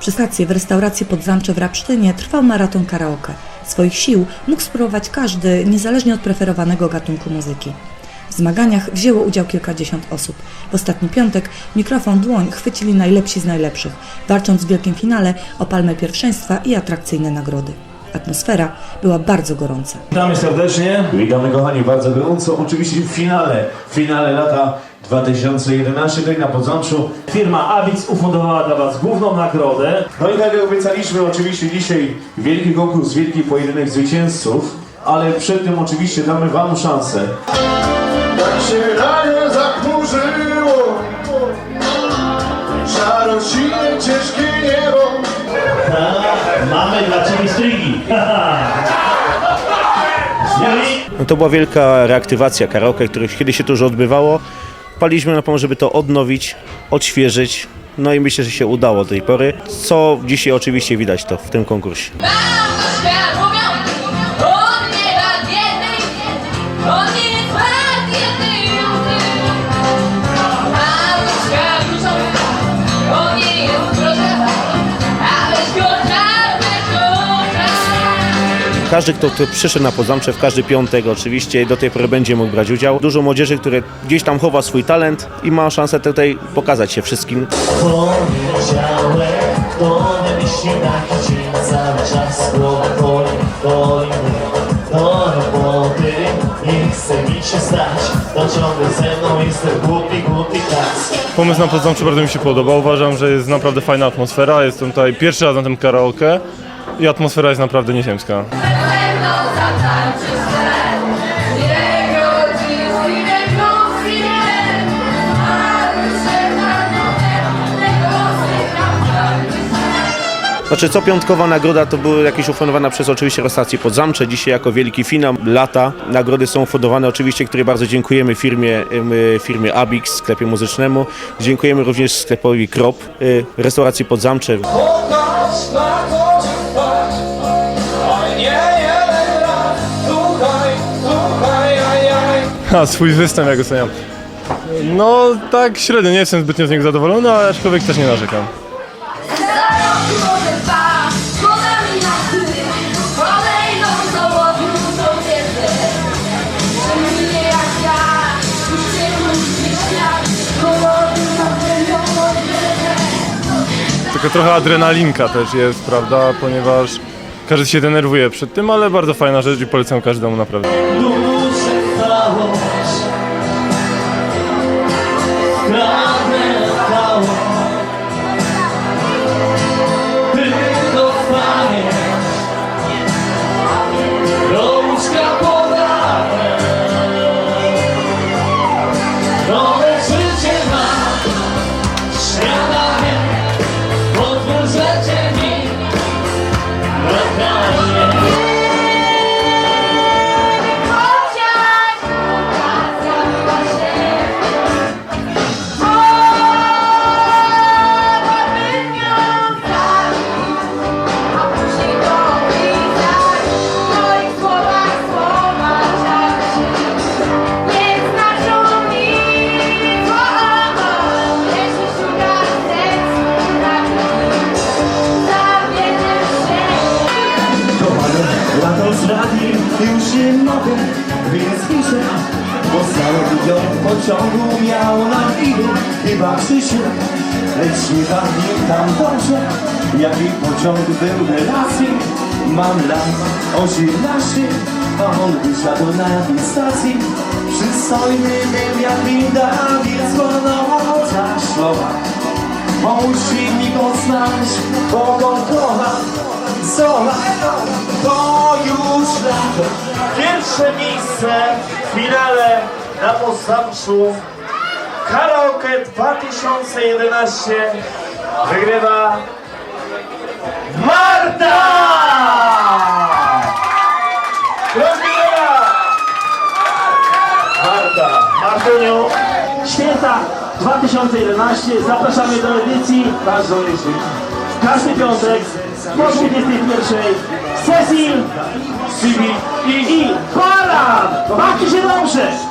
Przy stacji w restauracji Podzamcze w Rapsztynie trwał maraton karaoke. Swoich sił mógł spróbować każdy, niezależnie od preferowanego gatunku muzyki. W zmaganiach wzięło udział kilkadziesiąt osób. W ostatni piątek mikrofon dłoń chwycili najlepsi z najlepszych, walcząc w wielkim finale o palmę pierwszeństwa i atrakcyjne nagrody. Atmosfera była bardzo gorąca. Witamy serdecznie. Witamy kochani bardzo gorąco. Oczywiście w finale, w finale lata 2011 tutaj na Podzamczu. Firma Avix ufundowała dla Was główną nagrodę. No i tak jak obiecaliśmy, oczywiście dzisiaj wielki konkurs, wielki pojedynek zwycięzców, ale przed tym oczywiście damy Wam szansę. Tak się ranie zachmurzyło Szarościnie ciężkie niebo Mamy dla Ciebie strygi. No to była wielka reaktywacja karaoke, które kiedyś się to już odbywało. Paliśmy na pomoc, żeby to odnowić, odświeżyć. No i myślę, że się udało do tej pory, co dzisiaj oczywiście widać to w tym konkursie. Każdy, kto, kto przyszedł na Podzamcze w każdy piątek oczywiście do tej pory będzie mógł brać udział. Dużo młodzieży, które gdzieś tam chowa swój talent i ma szansę tutaj pokazać się wszystkim. Do nie chce mi się stać To ciągle ze mną głupi, Pomysł na Poznamcze bardzo mi się podoba. Uważam, że jest naprawdę fajna atmosfera. Jestem tutaj pierwszy raz na tym karaoke i atmosfera jest naprawdę nieziemska. Znaczy co piątkowa nagroda to były jakieś ufundowane przez oczywiście restaurację Podzamcze. Dzisiaj jako wielki finał lata nagrody są ufundowane oczywiście, której bardzo dziękujemy firmie, em, firmie Abix, sklepie muzycznemu. Dziękujemy również sklepowi Krop, y, restauracji Podzamcze. A, swój występ jak oceniam. No tak średnio, nie jestem zbytnio z niego zadowolony, ale aczkolwiek też nie narzekam. Tylko trochę adrenalinka też jest, prawda, ponieważ każdy się denerwuje przed tym, ale bardzo fajna rzecz i polecam każdemu naprawdę. 空を pociągu miał na imię Chyba Krzysiek Lecz nie pamiętam dobrze Jaki pociąg był relacji. Mam lat 18 A on wysiadł na stacji. Przystojny był jak winda Więc po nocach szlowa Musi mi go znać, bo go kocham Zola, to już lato. Pierwsze miejsce w finale na Poznamczu Karaoke 2011 wygrywa Marta! Gratuluję! Marta, Martuniu, święta 2011, zapraszamy do edycji jeśli każdy piątek po 21 sesji, Cibi i, i Baran! Bawcie się dobrze!